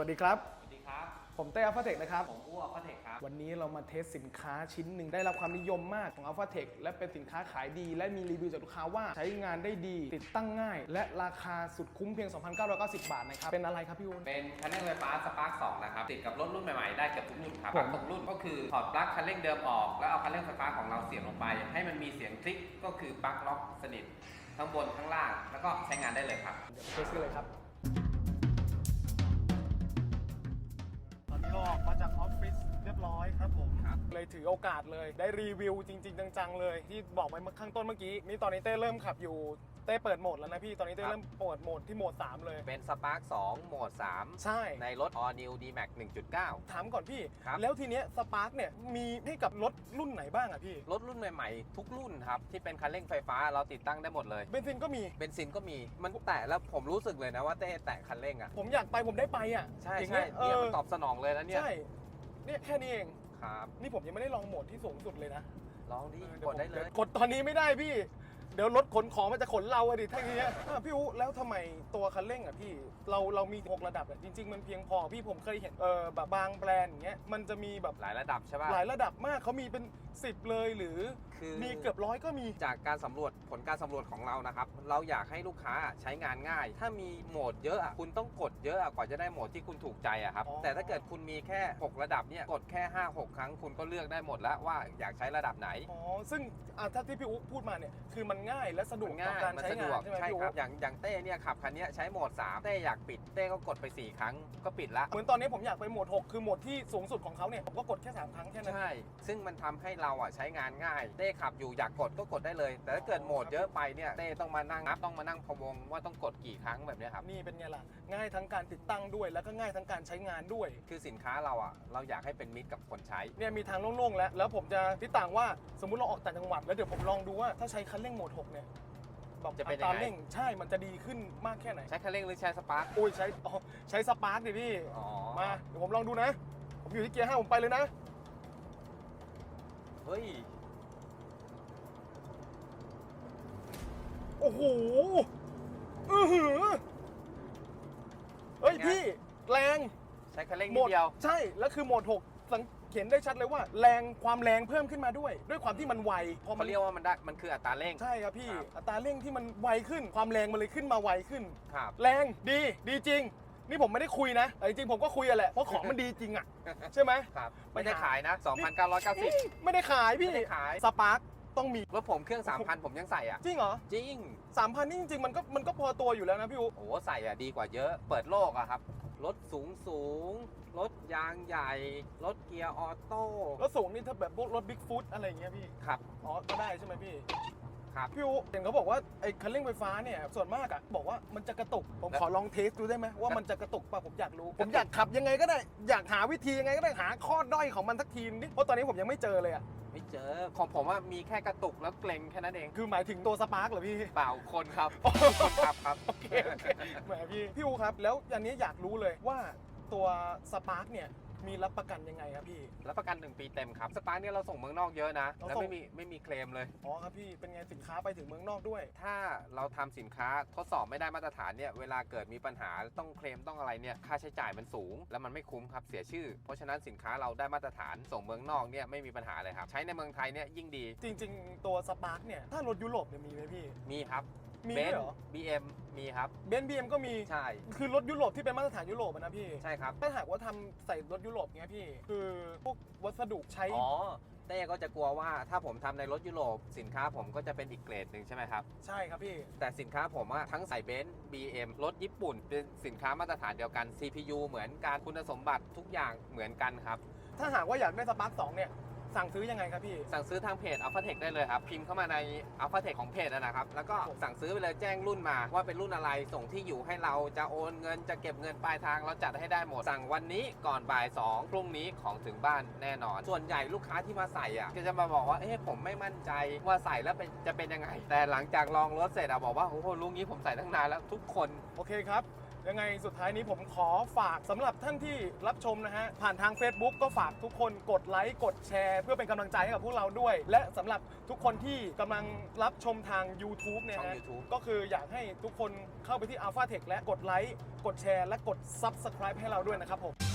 วัสดีครับ สวัสดีครับ ผมเต้อัลฟาเทคนะครับ ผมอ้วอัลฟาเทคครับ วันนี้เรามาเทสสินค้าชิ้นหนึ่งได้รับความนิยมมากของ Alpha Tech และเป็นสินค้าขายดี และมีรีวิวจากลูกค้าว่าใช้งานได้ดี ติดตั้งง่าย และราคาสุดคุ้มเพียง 2,990 บาทนะครับ เป็นอะไรครับพี่วุ้น เป็นคันเร่งไฟฟ้าสปาร์ค2นะครับ ติดกับรถรุ่นใหม่ๆ ได้เกือบทุกรุ่นครับผม ทุกรุ่นก็คือถอดปลั๊กคันเร่งเดิมออก แล้วเอาคันเร่งไฟฟ้าของเราเสียบลงไป ให้มันมีเสียงคลิก ก็คือปลั๊กล็อกสนิทข้างบนข้างล่าง แล้วก็ใช้งานได้เลยครับ เดี๋ยวเทสกันเลยครับ ครับผมครับเลยถือโอกาสเลยได้รีวิวจริง ๆ จังๆเลย ที่บอกไปเมื่อข้างต้นเมื่อกี้นี่ตอนนี้เต้เริ่มขับอยู่เต้เปิดโหมดแล้วนะพี่ตอนนี้เต้ครับเริ่มเปิดโหมดที่โหมด 3 เลย เป็นสปาร์ค2โหมด 3 ใช่ ในรถ All New D-Max 1.9 ถามก่อนพี่ ครับ แล้วทีเนี้ยสปาร์กเนี่ยมีให้กับรถรุ่นไหนบ้างอะพี่รถรุ่นใหม่ๆ ทุกรุ่นครับ ที่เป็นคันเร่งไฟฟ้าเราติดตั้งได้หมดเลย เบนซินก็มี เบนซินก็มีมันแตะแล้วผมรู้สึกเลยนะว่าเต้แตะคันเร่งอะผมอยากไปผมได้ไปอะใช่อย่างใช่เงี้ยเอเนี่ยอมันตอบสนองเลยแล้วเนี่ย ใช่ เนี่ยแค่นี้เอง ครับนี่ผมยังไม่ได้ลองโหมดที่สูงสุดเลยนะลองดิออกดได้เลยวผมกดตอนนี้ไม่ได้พี่ เดี๋ยวรถขนของมันจะขนเราอะดิถ้าอย่างเงี้ยอะพี่อูแล้วทำไมตัวคันเร่งอะพี่ เราเรามี 6 ระดับอะจริง ๆ มันเพียงพอพี่ผมเคยเห็นเออแบบบางแบรนด์อย่างเงี้ยมันจะมีแบบหลายระดับใช่ป่ะหลายระดับมากเขามีเป็น 10 เลยหรือ คือมีเกือบร้อยก็มี จากการสำรวจผลการสำรวจของเรานะครับ เราอยากให้ลูกค้าใช้งานง่าย ถ้ามีโหมดเยอะอะคุณต้องกดเยอะอะกว่าจะได้โหมดที่คุณถูกใจอะครับ อ๋อ แต่ถ้าเกิดคุณมีแค่ 6 ระดับเนี่ย กดแค่ 5 6 ครั้งคุณก็เลือกได้หมดแล้วว่าอยากใช้ระดับไหน อ๋อซึ่งอะถ้าที่พี่อูพูดมาเนี่ยคือมันง่ายและสะดวกมันต่อง่ายการมันใช้สะดงาวกนใช่ไหมใช่พี่อูครับอย่างอย่างเต้เนี่ยขับคันเนี้ยใช้โหมด 3 เต้อยากปิดเต้ก็กดไป 4 ครั้งก็ปิดละ เหมือนตอนนี้ผมอยากไปโหมด 6 คือโหมดที่สูงสุดของเขาเนี่ยผมก็กดแค่สามครั้งแค่นั้น ใช่ ซึ่งมันทำให้เราอะใช้งานง่าย เต้ขับอยู่อยากกดก็กดได้เลย แต่ถ้าเกิดโหมดเยอะไปเนี่ยเต้ต้องมานั่งนับต้องมานั่งพะวงว่าต้องกดกี่ครั้งแบบเนี้ยครับ นี่เป็นไงล่ะ ง่ายทั้งการติดตั้งด้วย แล้วก็ง่ายทั้งการใช้งานด้วย คือสินค้าเราอะเราอยากให้เป็นมิตรกับคนใช้ เนี่ยมีทางโล่งๆแล้ว แล้วผมจะติดต่างว่าสมมุติเราออกต่างจังหวัด แล้วเดี๋ยวผมลองดูว่าถ้าใช้คันเร่งโหมด 6 เนี่ยแบบจะเป็นอัตรายังไงเร่งใช่มันจะดีขึ้นมากแค่ไหนใช้คันเร่งหรือใช้สปาร์คโอ้ยใช้อ๋อใช้สปาร์คดิพี่ อ๋อมาเดี๋ยวผมลองดูนะ ผมอยู่ที่เกียร์ห้าผมไปเลยนะ เฮ้ย โอ้โหอือหือเฮ้ยไงพี่แรงใช้คันเร่งโหมนิดดเดียว ใช่ แล้วคือโหมด6สังเขียนได้ชัดเลยว่า แรงความแรงเพิ่มขึ้นมาด้วย ด้วยความที่มันไวพอมัเขานเรียกว่ามันได้มันคืออัตราเร่ง ใช่ครับพี่ ครับ อัตราเร่งที่มันไวขึ้น ความแรงมันเลยขึ้นมาไวขึ้น ครับ แรงดีดีจริง นี่ผมไม่ได้คุยนะแต่จริงๆผมก็คุยอะแหละเพราะของมันดีจริงอะใช่ไหม ครับ ไม่ได้ขายนะ 2,990 ไม่ได้ขายพี่ไม่ได้ขาย สปาร์ค ต้องมี รถผมเครื่อง 3,000 ผมยังใส่อะ จริงเหรอจริง สามพันนี่จริงๆมันก็มันก็พอตัวอยู่แล้วนะพี่อู โอ้โหใส่อะดีกว่าเยอะ เปิดโลกอะครับ รถสูงสูง รถยางใหญ่ รถเกียร์ออโต้แล้วสูงนี่ถ้าแบบพวกรถบิ๊กฟุตอะไรอย่างเงี้ยพี่ ครับ อ๋อ ก็ได้ใช่ไหมพี่ ครับพี่อูเห็นเขาบอกว่าไอ้คันเร่งไฟฟ้าเนี่ยส่วนมากอะบอกว่ามันจะกระตุก ผมขอลองเทสดูได้ไหมว่ามันจะกระตุกป่ะผมอยากรู้ ผมอยากขับยังไงก็ได้ อยากหาวิธียังไงก็ได้หาข้อด้อยของมันสักทีนึงเพราะตอนนี้ผมยังไม่เจอเลยอะไม่เจอของผมว่ามีแค่กระตุกแล้วเกรงแค่นั้นเอง คือหมายถึงตัวสปาร์กเหรอพี่เปล่าคนครับคนขับครับโอเคโอเคแหมพี่พี่อูครับ แล้วอันนี้อยากรู้เลยว่าตัวสปาร์กเนี่ย มีรับประกันยังไงครับพี่ รับประกัน 1 ปีเต็มครับสปาร์คเนี่ยเราส่งเมืองนอกเยอะนะเราแล้วส่งไม่มีไม่มีเคลมเลย อ๋อครับพี่ เป็นไงสินค้าไปถึงเมืองนอกด้วย ถ้าเราทำสินค้าทดสอบไม่ได้มาตรฐานเนี่ย เวลาเกิดมีปัญหาต้องเคลมต้องอะไรเนี่ย ค่าใช้จ่ายมันสูง แล้วมันไม่คุ้มครับ เสียชื่อ เพราะฉะนั้นสินค้าเราได้มาตรฐาน ส่งเมืองนอกเนี่ยไม่มีปัญหาเลยครับ ใช้ในเมืองไทยเนี่ยยิ่งดี จริง ๆ ตัวสปาร์กเนี่ย ถ้ารถยุโรปเนี่ยมีไหมพี่ มีครับ มีเบด้วยนเหรอ บีเอ็มมีครับ เบนซ์บีเอ็มก็มี ใช่ คือรถยุโรปที่เป็นมาตรฐานยุโรปอะนะพี่ ใช่ครับ ถ้าหากว่าทำใส่รถยุโรปเงี้ยพี่ คือพวกวัสดุใช้ อ๋อเต้ก็จะกลัวว่าถ้าผมทำในรถยุโรปสินค้าผมก็จะเป็นอีกเกรดหนึ่งใช่ไหมครับ ใช่ครับพี่ แต่สินค้าผมอะทั้งใส่เบนซ์ BM รถญี่ปุ่น เป็นสินค้ามาตรฐานเดียวกัน CPU เหมือนการคุณสมบัติทุกอย่างเหมือนกันครับ ถ้าหากว่าอยากได้สปาร์กสองเนี่ย สั่งซื้อยังไงครับพี่ สั่งซื้อทางเพจ Alpha Tech ได้เลยครับ พิมพ์เข้ามาใน Alpha Tech ของเพจนะครับ แล้วก็สั่งซื้อไปเลยแจ้งรุ่นมาว่าเป็นรุ่นอะไรส่งที่อยู่ให้เราจะโอนเงินจะเก็บเงินปลายทางเราจัดให้ได้หมด สั่งวันนี้ก่อนบ่าย2พรุ่งนี้ของถึงบ้านแน่นอน ส่วนใหญ่ลูกค้าที่มาใส่อะก็จะมาบอกว่าเอ๊ะผมไม่มั่นใจว่าใส่แล้วเป็นจะเป็นยังไง แต่หลังจากลองรถเสร็จอะบอกว่าโอ้โหลุงนี้ผมใส่ตั้งนานแล้วทุกคนโอเคครับ ยังไงสุดท้ายนี้ผมขอฝากสำหรับท่านที่รับชมนะฮะ ผ่านทาง Facebook ก็ฝากทุกคนกดไลค์กดแชร์ เพื่อเป็นกำลังใจให้กับพวกเราด้วย และสำหรับทุกคนที่กำลังรับชมทาง YouTube เนี่ยช่องฮะ YouTube ก็คืออยากให้ทุกคนเข้าไปที่ Alpha Tech และกดไลค์กดแชร์และกด Subscribe ให้เราด้วยนะครับผม